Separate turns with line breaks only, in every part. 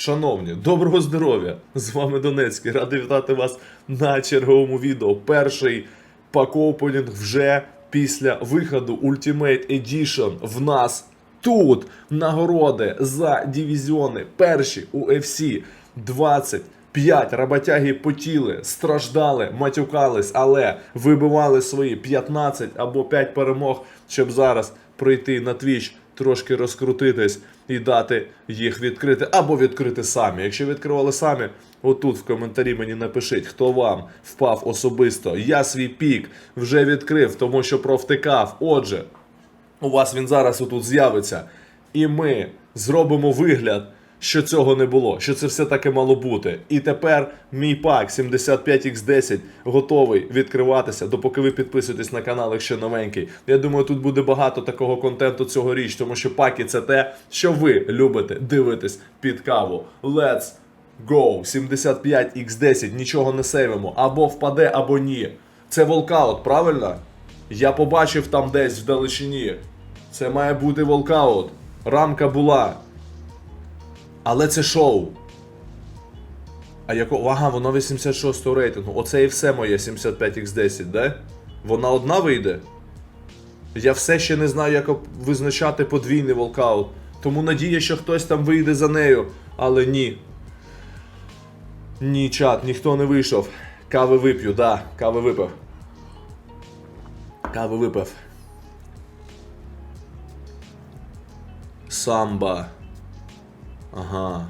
Шановні, доброго здоров'я! З вами Донецький. Радий вітати вас на черговому відео. Перший пак-опенінг вже після виходу Ultimate Edition в нас тут нагороди за дивізіони. Перші UFC 25 роботяги потіли, страждали, матюкались, але вибивали свої 15 або 5 перемог, щоб зараз прийти на Twitch, трошки розкрутитись і дати їх відкрити або відкрити самі. Якщо відкривали самі, отут в коментарі мені напишіть, хто вам впав особисто. Я свій пік вже відкрив, тому що провтикав. Отже, у вас він зараз отут з'явиться. І ми зробимо вигляд, що цього не було, що це все таки мало бути. І тепер мій пак 75x10 готовий відкриватися, допоки ви підписуєтесь на канал, якщо новенький. Я думаю, тут буде багато такого контенту цьогоріч, тому що паки це те, що ви любите дивитись під каву. Let's go! 75x10, нічого не сейвимо. Або впаде, або ні. Це волкаут, правильно? Я побачив там десь вдалечині. Це має бути волкаут. Рамка була. Але це шоу. А яко. Ага, воно 86 рейтингу. Оце і все моє 75x10, да? Вона одна вийде? Я все ще не знаю, як визначати подвійний волкаут. Тому надія, що хтось там вийде за нею. Але ні. Ні, чат, ніхто не вийшов. Кави вип'ю, да, кави випив. Кави випив. Самба. Ага.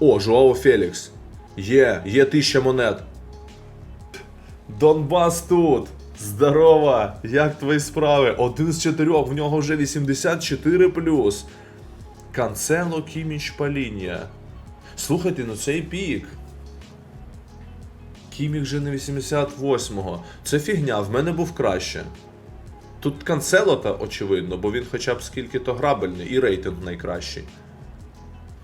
О, Жуао Фелікс. Є, є тисяча монет. Донбас тут. Здорово! Як твої справи? Один з чотирьох, в нього вже 84 плюс. Канцело Кіміч Паління. Слухайте, ну цей пік. Кімік же не 88-го. Це фігня, в мене був краще. Тут канцело та очевидно, бо він хоча б скільки-то грабельний і рейтинг найкращий.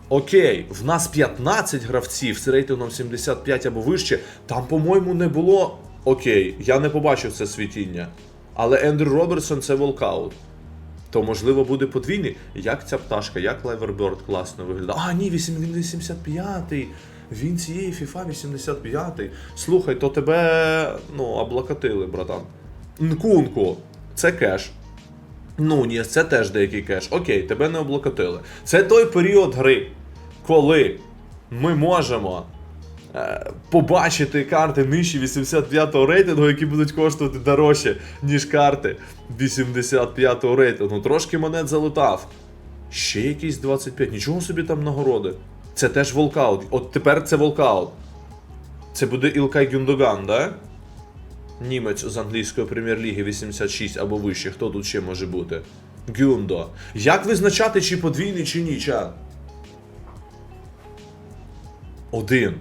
Окей, в нас 15 гравців з рейтингом 75 або вище. Там, по-моєму, не було. Окей, я не побачив це світіння. Але Ендрю Робертсон це волкаут. То можливо буде подвійний. Як ця пташка, як Лайверберд класно виглядає. А, ні, вісім- він 85-й. Він цієї FIFA 85-й. Слухай, то тебе ну, облокотили, братан. Нкунку, це кеш. Ну ні, це теж деякий кеш. Окей, тебе не облокотили. Це той період гри, коли ми можемо е, побачити карти нижче 85-го рейтингу, які будуть коштувати дорожче, ніж карти 85-го рейтингу. Трошки монет залутав. Ще якісь 25. Нічого собі там нагороди. Це теж волкаут. От тепер це волкаут. Це буде Ілкай Гюндоган, да? Німець з англійської прем'єр-ліги 86 або вище. Хто тут ще може бути? Гюндо. Як визначати, чи подвійний, чи ні, чат? Один.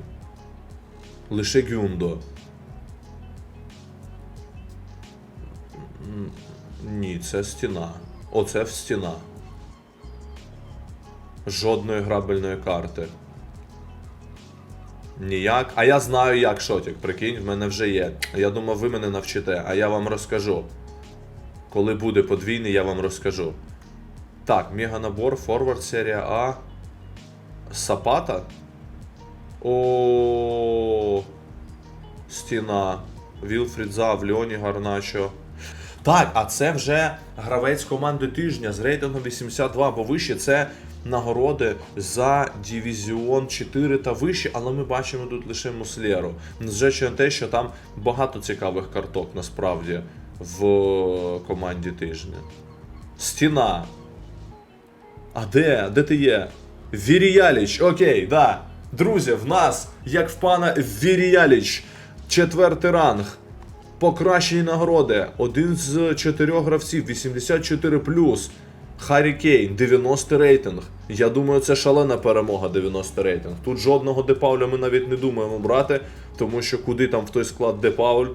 Лише Гюндо. Ні, це стіна. Оце в стіна. Жодної грабельної карти. Ніяк. А я знаю як шотік, прикинь, в мене вже є. Я думав, ви мене навчите, а я вам розкажу. Коли буде подвійний, я вам розкажу. Так, меганабор, форвард серія А. Сапата. О. Стіна. Вілфрід Зав, Льоні Гарначо. Так, а це вже гравець команди тижня з рейтингом 82, бо вище це нагороди за Дивізіон 4 та вище, але ми бачимо тут лише Муслєру. Незважаючи на те, що там багато цікавих карток насправді в команді тижня. Стіна. А де? Де ти є? Віріяліч, окей, да. Друзі, в нас, як в пана Віріяліч, четвертий ранг. Покращені нагороди. Один з чотирьох гравців, 84 Харі Кейн, 90 рейтинг. Я думаю, це шалена перемога 90 рейтинг. Тут жодного Депауля ми навіть не думаємо брати, тому що куди там в той склад Депауль.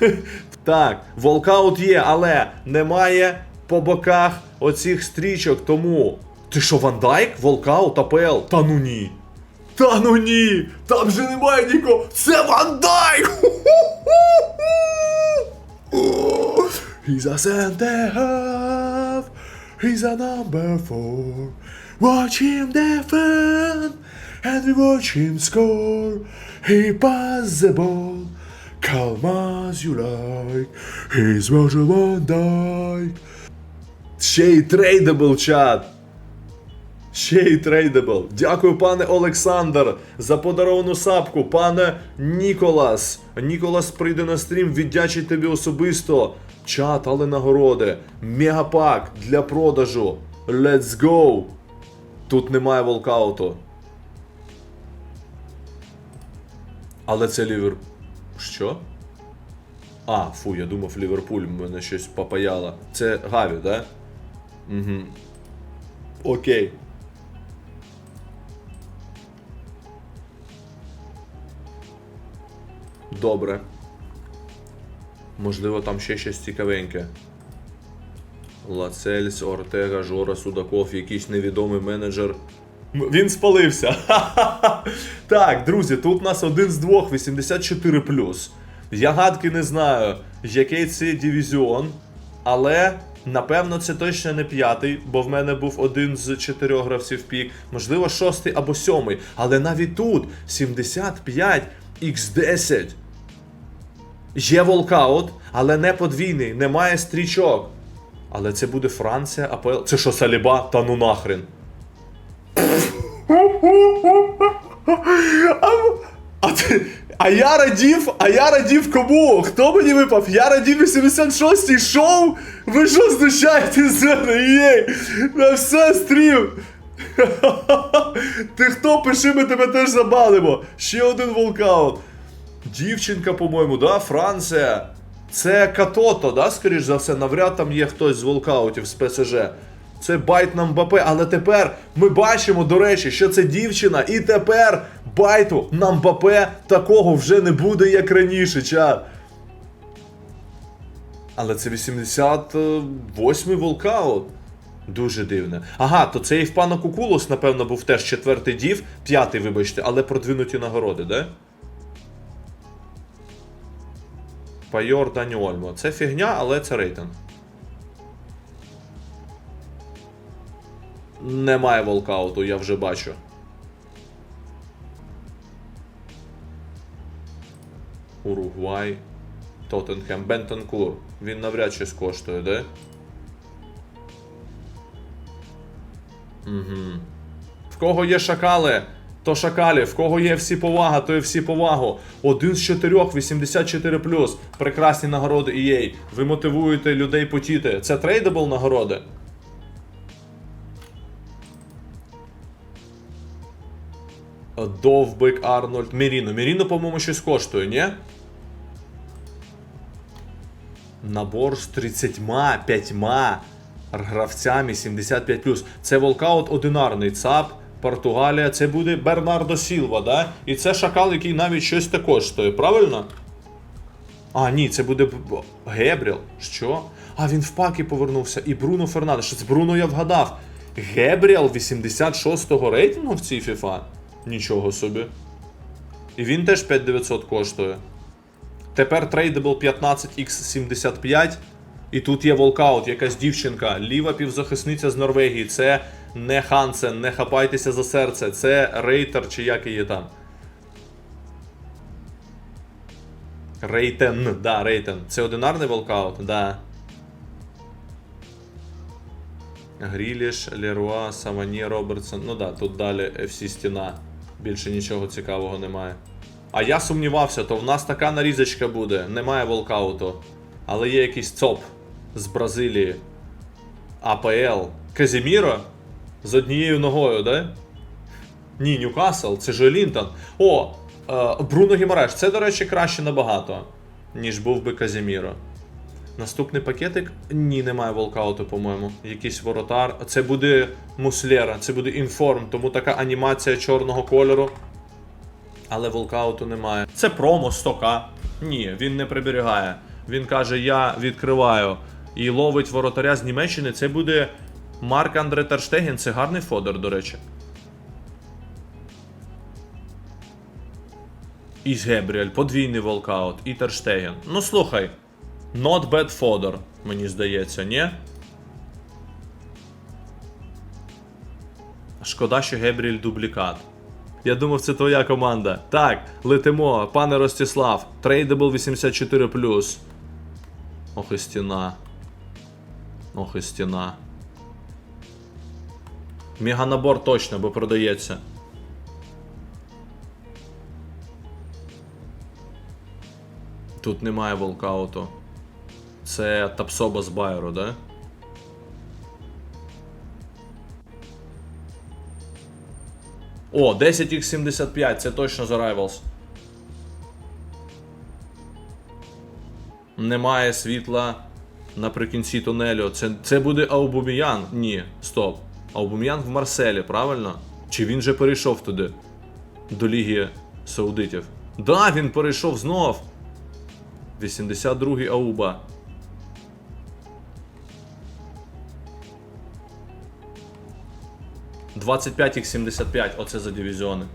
так, волкаут є, але немає по боках оцих стрічок, тому. Ти що, Ван Дайк? Волкаут, АПЛ? Та ну ні. Та ну ні! Там же немає нікого! Це Ван Дайк! He's a! He's a number four. Watch him defend and we watch him score. He pass the ball, calm as you like. He's Roger Van Dyke. Ще й трейдабл чат. Ще й трейдабл. Дякую, пане Олександр, за подаровану сапку. Пане Ніколас. Ніколас прийде на стрім, віддячить тобі особисто. Чат, але нагороди. Мегапак для продажу. Let's go. Тут немає волкауту. Але це лівер. Що? А, фу, я думав Ліверпуль, мене щось попаяло. Це Гаві, да? Угу. Окей. Добре. Можливо, там ще щось цікавеньке. Лацельс, Ортега, Жора Судаков, якийсь невідомий менеджер. Він спалився. так, друзі, тут у нас один з двох 84 Я гадки не знаю, який це дивізіон, але напевно це точно не п'ятий, бо в мене був один з чотирьох гравців пік, можливо, шостий або сьомий. Але навіть тут 75 x10. Є волкаут, але не подвійний, немає стрічок. Але це буде Франція, АПЛ. Це що, Саліба? Та ну нахрен. А, ти- а я радів, а я радів кому? Хто мені випав? Я радів 86-й шоу? Ви що знущаєтесь з мене? На все стрім! Ти хто? Пиши, ми тебе теж забанимо. Ще один волкаут. Дівчинка, по-моєму, да? Франція. Це Катото, да, скоріш за все, навряд там є хтось з волкаутів з ПСЖ. Це байт на Мбапе, але тепер ми бачимо, до речі, що це дівчина, і тепер байту на Мбапе такого вже не буде, як раніше, чат. Але це 88-й волкаут. Дуже дивне. Ага, то це і в пана Кукулос, напевно, був теж четвертий дів, п'ятий, вибачте, але продвинуті нагороди, да? Пайор Дані Ольмо. Це фігня, але це рейтинг. Немає волкауту, я вже бачу. Уругвай. Тоттенхем. Бентенкур. Він навряд щось коштує, де? Угу. В кого є шакали, то шакалі. В кого є всі повага, то і всі повагу. Один з чотирьох, 84 Прекрасні нагороди EA. Ви мотивуєте людей потіти. Це трейдабл нагороди. Довбик Арнольд. Міріно. Міріно, по-моєму, щось коштує, ні? Набор з 35 гравцями 75. Це волкаут одинарний ЦАП, Португалія. Це буде Бернардо Сілва, да? І це шакал, який навіть щось те коштує, правильно? А, ні, це буде Гебріл. Що? А, він в паки повернувся. І Бруно Фернандеш. Що це Бруно я вгадав. Гебріел 86-го рейтингу в цій FIFA? Нічого собі. І він теж 5900 коштує. Тепер трейдабл 15x75. І тут є волкаут, якась дівчинка, ліва півзахисниця з Норвегії. Це не Хансен, не хапайтеся за серце, це Рейтер чи як її там. Рейтен, да, Рейтен. Це одинарний волкаут, да. Гріліш, Леруа, Савані, Робертсон. Ну да, тут далі FC стіна. Більше нічого цікавого немає. А я сумнівався, то в нас така нарізочка буде. Немає волкауту. Але є якийсь ЦОП з Бразилії. АПЛ. Казіміро? З однією ногою, да? Ні, Ньюкасл, це ж Лінтон. О, е, Бруно Гімареш. Це, до речі, краще набагато, ніж був би Казіміро. Наступний пакетик? Ні, немає волкауту, по-моєму. Якийсь воротар. Це буде муслера, це буде інформ, тому така анімація чорного кольору. Але волкауту немає. Це промо 100к. Ні, він не приберігає. Він каже: я відкриваю і ловить воротаря з Німеччини. Це буде Марк Андре Терштеген. Це гарний фодер, до речі. Із Гебріель, подвійний волкаут, і Терштеген. Ну слухай, not bad fodder, мені здається, ні? Шкода, що Гебріель дублікат. Я думав, це твоя команда. Так, летимо, пане Ростислав. Трейдабл 84. Ох і стіна. Ох і стіна. Меганабор точно, бо продається. Тут немає волкауту. Це Тапсоба з Байеру, да? О, 10x75, це точно з Arrivals. Немає світла наприкінці тунелю. Це, це буде Аубуміян? Ні, стоп. Аубуміян в Марселі, правильно? Чи він же перейшов туди? До Ліги Саудитів. Да, він перейшов знов. 82-й Ауба. – 25х75, оце за дивізіони.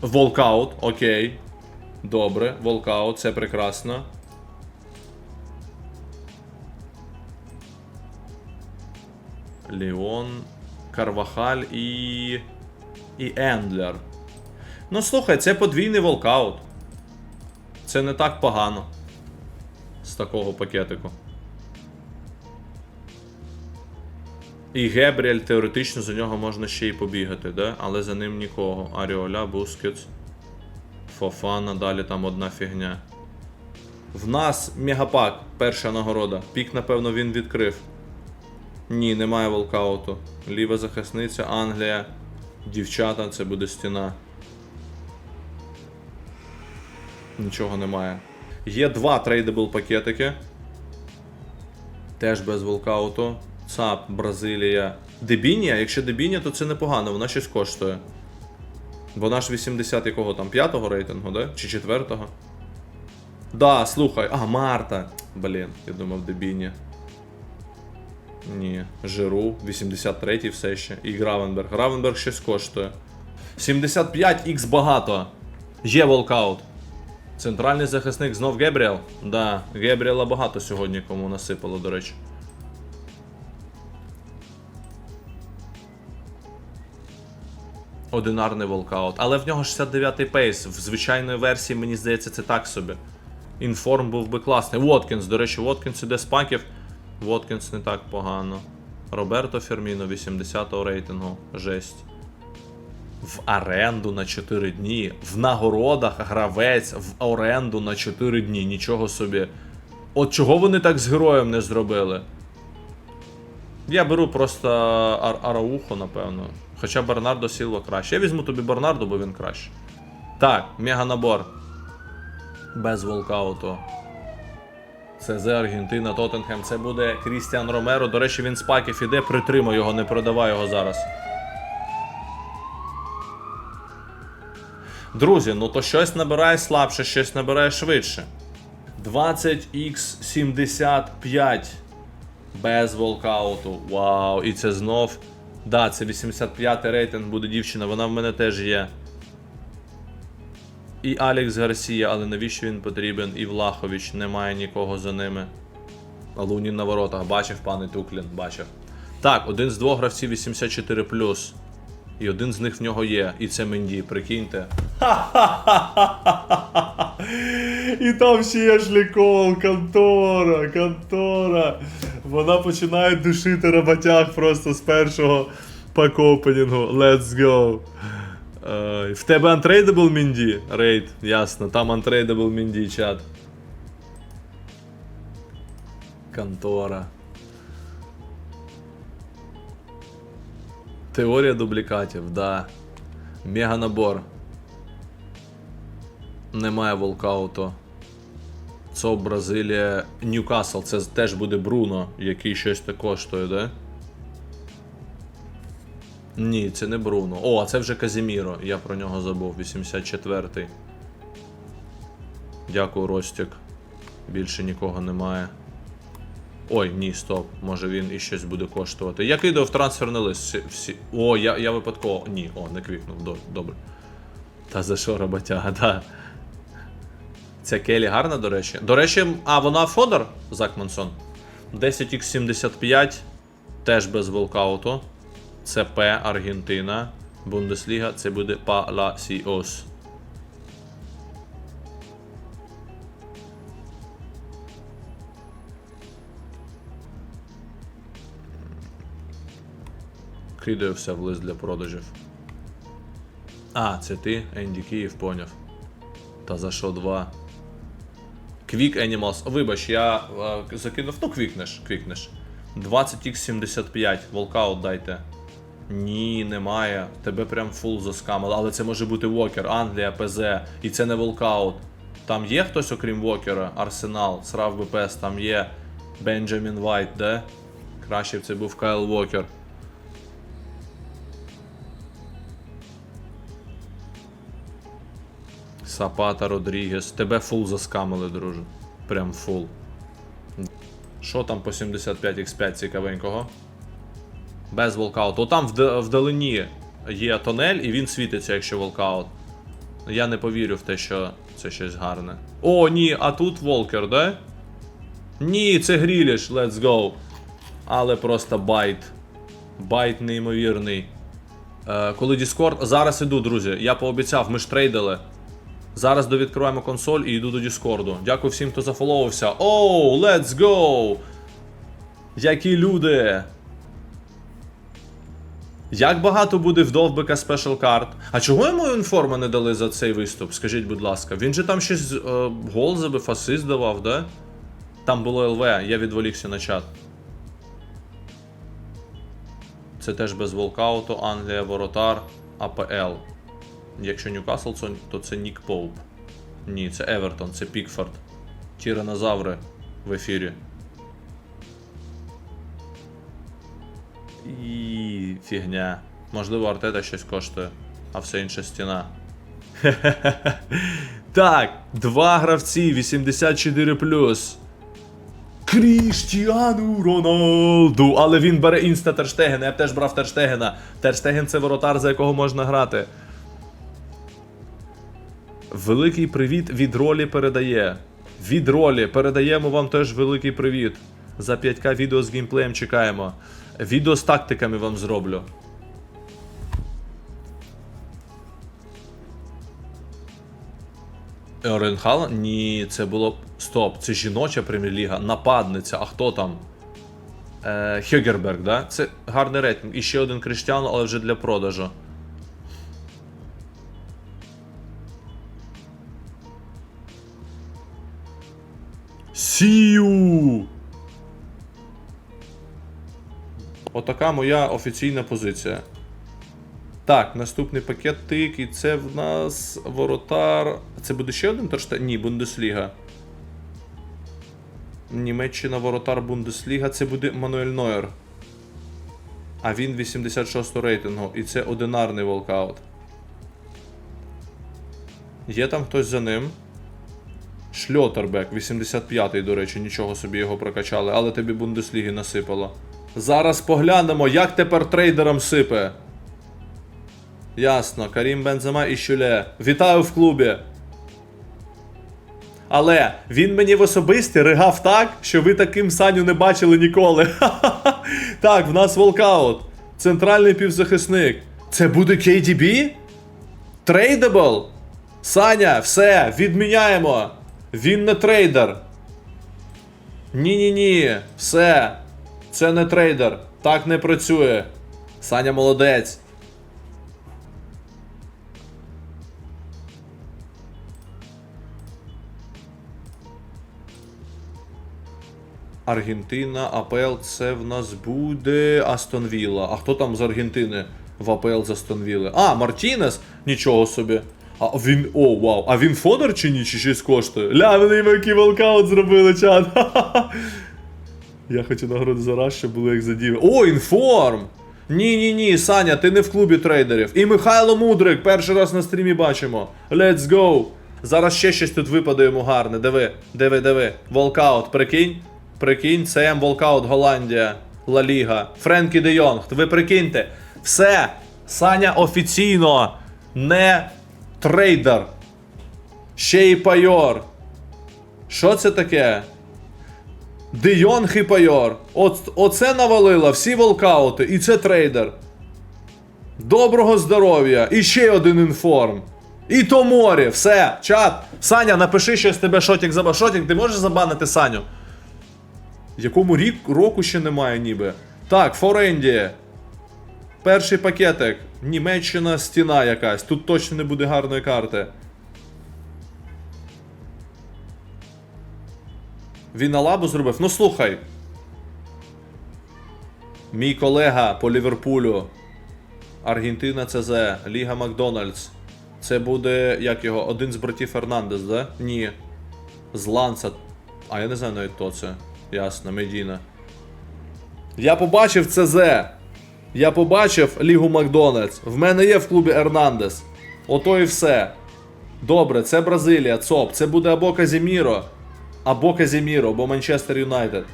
Волкаут, окей. Добре, волкаут, це прекрасно. Леон, Карвахаль і. і Ендлер. Ну слухай, це подвійний волкаут. Це не так погано. З такого пакетику. І Гебріель теоретично за нього можна ще й побігати, да? але за ним нікого. Аріоля, Бускетс, Фофана, далі там одна фігня. В нас мегапак, перша нагорода. Пік, напевно, він відкрив. Ні, немає волкауту. Ліва захисниця, Англія. Дівчата, це буде стіна. Нічого немає. Є два трейдабл пакетики. Теж без волкауту. ЦАП, Бразилія. Дебінія, якщо Дебінія, то це непогано, вона щось коштує. Вона ж 80 якого там, 5-го рейтингу, да? Чи 4-го? Да, слухай. А, Марта. Блін, я думав Дебінія. Ні, Жиру, 83-й все ще. І Гравенберг. Гравенберг щось коштує. 75х багато. Є волкаут. Центральний захисник знов Гебріел? Да, Гебріела багато сьогодні кому насипало, до речі. Одинарний волкаут. Але в нього 69-й пейс. В звичайної версії, мені здається, це так собі. Інформ був би класний. Воткінс, до речі, Воткінс іде з паків. Воткінс не так погано. Роберто Ферміно 80-го рейтингу. Жесть. В оренду на 4 дні. В нагородах гравець в оренду на 4 дні. Нічого собі. От чого вони так з героєм не зробили? Я беру просто Ар Араухо, напевно. Хоча Бернардо Сілва краще. Я візьму тобі Бернардо, бо він краще. Так, меганабор. Без волкауту. Це з Аргентина, Тоттенхем. Це буде Крістіан Ромеро. До речі, він з паків іде, притримай його, не продавай його зараз. Друзі, ну то щось набирає слабше, щось набирає швидше. 20x75 без волкауту. Вау, і це знов. Да, це 85 рейтинг буде дівчина, вона в мене теж є. І Алекс Гарсія, але навіщо він потрібен? І Влахович, немає нікого за ними. А Лунін на воротах, бачив пане Туклін, бачив. Так, один з двох гравців 84. І один з них в нього є. І це Менді, прикиньте. І там ще є шлікол, контора, контора. Вона починає душити роботяг просто з першого пак-опенінгу. Let's go. Е, в тебе untradeable Мінді? Рейд, ясно. Там untradeable Мінді, чат. Контора. Теорія дублікатів, да. Мега набор. Немає волкауту. ЦОП Бразилія. Ньюкасл, це теж буде Бруно, який щось так коштує, да? Ні, це не Бруно. О, а це вже Казіміро. Я про нього забув. 84-й. Дякую, Ростік. Більше нікого немає. Ой, ні, стоп. Може він і щось буде коштувати. Я кидав трансферний лист. Всі. О, я, я випадково. Ні, о, не квікнув. Добре. Та за що роботяга, да. Ця Келі гарна, до речі. До речі, а вона Фодор Закмансон. 10х75 теж без волкауту. ЦП Аргентина. Бундесліга це буде Паласіос. Кидаю все в лист для продажів. А, це ти, Енді Київ, поняв. Та за що два? Quick Animals. Вибач, я е, закинув. Ну, квікнеш, квікнеш. 20x75, волкаут дайте. Ні, немає. Тебе прям фул заскамили. Але це може бути Вокер, Англія, ПЗ. І це не волкаут. Там є хтось, окрім Вокера, Арсенал, Срав БПС, там є Бенджамін Вайт, де? Краще б це був Кайл Вокер. Сапата Родрігес. Тебе фул заскамили, друже. Прям фул. Що там по 75x5 цікавенького? Без волкауту. Там вд- вдалині є тонель, і він світиться, якщо волкаут. Я не повірю в те, що це щось гарне. О, ні, а тут волкер, да? Ні, це гріліш, let's go. Але просто байт. Байт неймовірний. Е, коли Discord. Зараз іду, друзі. Я пообіцяв, ми ж трейдили. Зараз довідкриваємо консоль і йду до Діскорду. Дякую всім, хто зафоловився. Оу, let's go! Які люди! Як багато буде в Довбика Special Card? А чого йому інформа не дали за цей виступ? Скажіть, будь ласка. Він же там щось е, гол забив, асист давав, да? Там було ЛВ, я відволікся на чат. Це теж без волкауту, Англія, Воротар, АПЛ. Якщо Ньюкасл, то це Нік Поуп. Ні, це Евертон, це Пікфорд. Тіранозаври в ефірі. І фігня. Можливо, Артета щось коштує, а все інше стіна. так, два гравці 84 Кріштіану Роналду. Але він бере інста Терштегена. Я б теж брав Терштегена. Терштеген це воротар, за якого можна грати. Великий привіт від ролі передає. Від ролі передаємо вам теж великий привіт. За 5к відео з геймплеєм чекаємо. Відео з тактиками вам зроблю. Оренхал? Ні, це було. Стоп, це жіноча прем'єр-ліга, нападниця. А хто там? Е, Хьогерберг, да? Це гарний рейтинг. І ще один Криштіану, але вже для продажу. Сію! Отака моя офіційна позиція. Так, наступний пакет тик, і це в нас воротар. Це буде ще один торштен? Ні, Бундесліга. Німеччина воротар Бундесліга. Це буде Мануель Нойер. А він 86 рейтингу. І це одинарний волкаут. Є там хтось за ним. Шльотербек, 85-й, до речі, нічого собі його прокачали, але тобі Бундесліги насипало. Зараз поглянемо, як тепер трейдерам сипе. Ясно, Карім Бензема і Щуле. Вітаю в клубі. Але він мені в особисті ригав так, що ви таким Саню не бачили ніколи. так, в нас волкаут. Центральний півзахисник. Це буде KDB? Трейдабл? Саня, все, відміняємо. Він не трейдер. Ні-ні-ні, все. Це не трейдер. Так не працює. Саня молодець. Аргентина, АПЛ, це в нас буде Астон Вілла. А хто там з Аргентини в АПЛ з Астон Вілли? А, Мартінес? Нічого собі. А він. О, вау. А він Фодор чи ні? Чи щось коштує? Ля, вони їм який волкаут зробили, чат. Я хочу нагороди за раз, щоб було як задіви. О, інформ! Ні, ні, Саня, ти не в клубі трейдерів. І Михайло Мудрик, перший раз на стрімі бачимо. Let's go! Зараз ще щось тут випаде йому гарне. Диви, диви, диви. Волкаут, прикинь. Прикинь, ЦМ Волкаут, Голландія, Ла Ліга, Френкі Де Йонг. Ви прикиньте. Все. Саня офіційно не трейдер. Ще й пайор. Що це таке? Дейон Хіпайор. От, оце навалило, всі волкаути, і це трейдер. Доброго здоров'я! І ще один інформ. І Томорі, все, чат. Саня, напиши щось тебе шотік заба. Шотік, ти можеш забанити Саню? Якому рік року ще немає, ніби. Так, Форенді. Перший пакетик. Німеччина стіна якась. Тут точно не буде гарної карти. Він на лабу зробив. Ну слухай. Мій колега по Ліверпулю. Аргентина ЦЗ, Ліга Макдональдс. Це буде, як його, один з братів Фернандес, да? Ні. З Ланса. А я не знаю навіть хто це. Ясно, Медіна. Я побачив ЦЗ. Я побачив Лігу Макдональдс. В мене є в клубі Ернандес. Ото і все. Добре, це Бразилія, ЦОП. Це буде або Казіміро, або Казіміро, або Манчестер Юнайтед.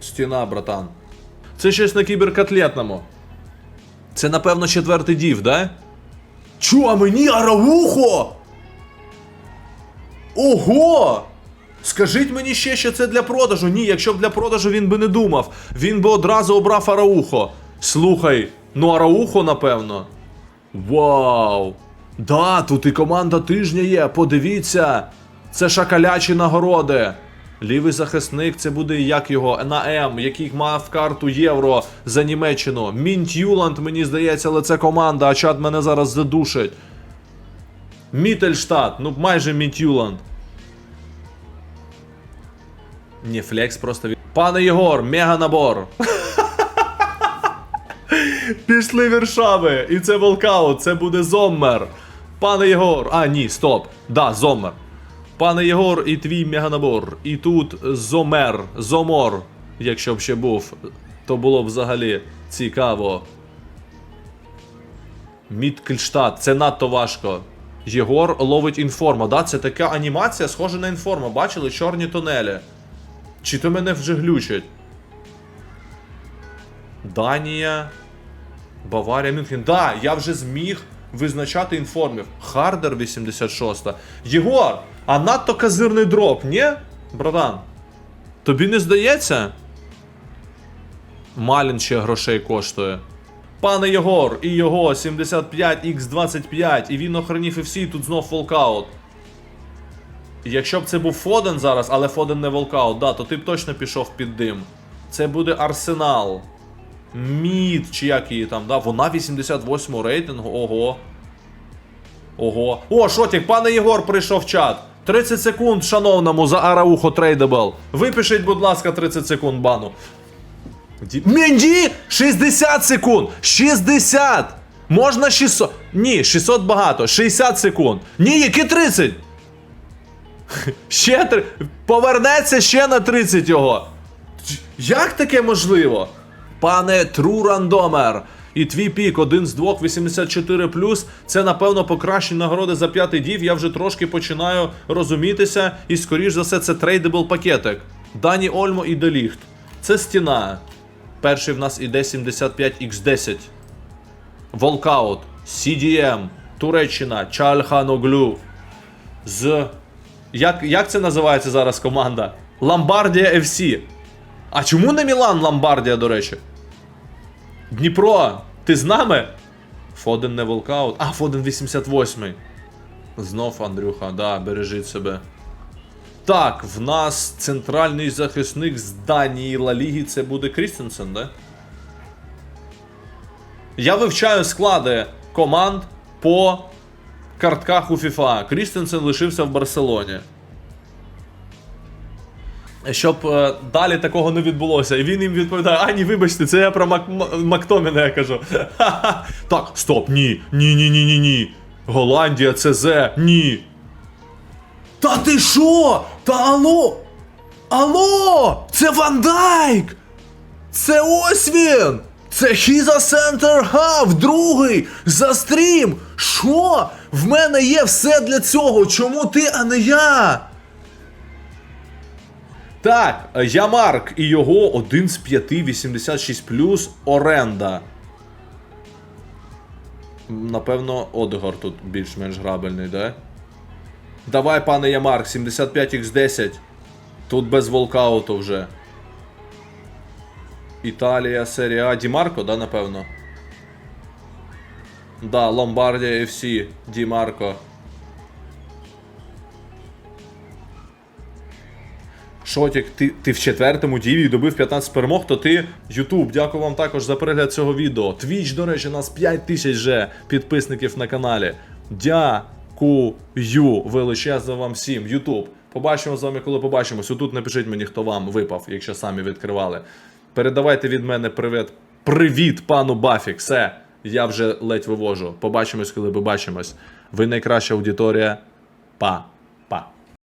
Стіна, братан. Це щось на кіберкотлетному. Це, напевно, четвертий дів, да? Чу, а мені Араухо? Ого! Скажіть мені ще, що це для продажу. Ні, якщо б для продажу він би не думав. Він би одразу обрав Араухо. Слухай, ну Араухо, напевно. Вау! Да, тут і команда тижня є, подивіться. Це шакалячі нагороди. Лівий захисник, це буде як його на М, який мав карту Євро за Німеччину. Мінт Юланд, мені здається, але це команда, а чат мене зараз задушить. Мітельштадт, ну майже Мінт Юланд. Ні, флекс просто від. Пане Єгор, мега набор. Пішли віршами, і це волкаут, це буде Зоммер. Пане Єгор. А, ні, стоп. Да, Зоммер. Пане Єгор, і твій меганабор. І тут Зомер, Зомор. Якщо б ще був, то було б взагалі цікаво. Міткельштадт, це надто важко. Єгор ловить інформа. Да, це така анімація, схожа на інформа. Бачили чорні тунелі. Чи то мене вже глючить? Данія. Баварія, Мюнхен. Да, я вже зміг визначати інформів. Хардер 86. Єгор, а надто казирний дроп, ні? Братан. Тобі не здається? Малін ще грошей коштує. Пане Єгор, і його 75x25, і він охранів і всі, і тут знов волкаут. Якщо б це був Фоден зараз, але Фоден не волкаут, да, то ти б точно пішов під дим. Це буде Арсенал. Мід, чи як її там, да? Вона 88 рейтингу, ого. Ого. О, Шотік, пане Єгор прийшов в чат. 30 секунд, шановному, за Араухо трейдабл. Випишіть, будь ласка, 30 секунд бану. Ді- Менді! 60 секунд! 60! Можна 600. Ні, 600 багато. 60 секунд. Ні, які 30? Ще три. Повернеться ще на 30 його. Як таке можливо? Пане Тру Рандомер. І твій пік один з двох 84 Це напевно покращені нагороди за п'ятий дів. Я вже трошки починаю розумітися, і скоріш за все, це трейдебл пакетик. Дані Ольмо і Деліхт. Це стіна. Перший в нас іде 75x10. Волкаут, CDM, Туреччина, Чальханоглю. З. Як, як це називається зараз команда? Ламбардія FC. А чому не Мілан Ламбардія, до речі? Дніпро, ти з нами? Фоден не волкаут. А, Фоден 88. Знов Андрюха, да, бережіть себе. Так, в нас центральний захисник з Данії Ла Ліги, це буде Крістенсен, да? Я вивчаю склади команд по картках у FIFA. Крістенсен лишився в Барселоні. Щоб е, далі такого не відбулося. І він їм відповідає: а ні, вибачте, це я про Мак... Мактоміна я кажу. Ха-ха. Так, стоп, ні. Ні, ні. Голландія, ЦЗ, ні. Та ти що? Та алло? Алло! Це Ван Дайк! Це ось він! Це Хіза Center Half, другий за стрім! Що? В мене є все для цього. Чому ти, а не я? Так, я Марк і його один з п'яти 86 оренда. Напевно, Одегор тут більш-менш грабельний, да? Давай, пане Ямарк, 75x10. Тут без волкауту вже. Італія, серія А. Ді Марко, да, напевно? Да, Ломбардія FC, Ді Шотік, ти, ти в четвертому діві добив 15 перемог, то ти Ютуб, дякую вам також за перегляд цього відео. Твіч, до речі, у нас 5 тисяч вже підписників на каналі. Дякую величезно вам всім. Ютуб. Побачимо з вами, коли побачимось. Отут напишіть мені, хто вам випав, якщо самі відкривали. Передавайте від мене привіт. Привіт, пану Бафі. Все, я вже ледь вивожу. Побачимось, коли побачимось. Ви найкраща аудиторія. Па.